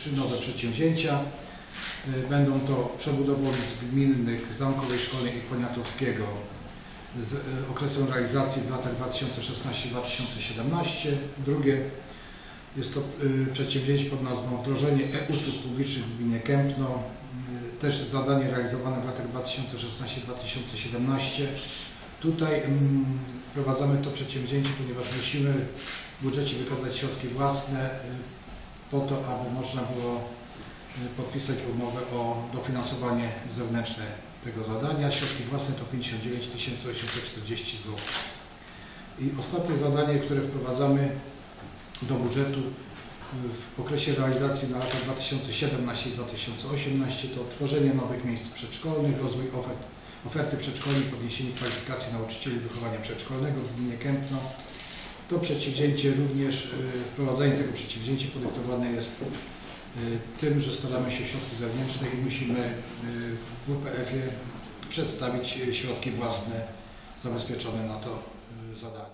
trzy nowe przedsięwzięcia. Y, Będą to przebudowa ulic gminnych Zamkowej Szkolnej i Poniatowskiego z y, okresem realizacji w latach 2016-2017. Drugie jest to y, przedsięwzięcie pod nazwą Wdrożenie e-usług publicznych w gminie Kępno. Też zadanie realizowane w latach 2016-2017. Tutaj mm, wprowadzamy to przedsięwzięcie, ponieważ musimy w budżecie wykazać środki własne po to, aby można było y, podpisać umowę o dofinansowanie zewnętrzne tego zadania. Środki własne to 59 840 zł. I ostatnie zadanie, które wprowadzamy do budżetu y, w okresie realizacji na lata 2017 i 2018 to tworzenie nowych miejsc przedszkolnych, rozwój ofert, oferty przedszkolnej, podniesienie kwalifikacji nauczycieli wychowania przedszkolnego w gminie Kępno. To przedsięwzięcie również, y, wprowadzenie tego przedsięwzięcia podyktowane jest y, tym, że staramy się środki zewnętrzne i musimy y, w WPF-ie przedstawić środki własne zabezpieczone na to zadanie.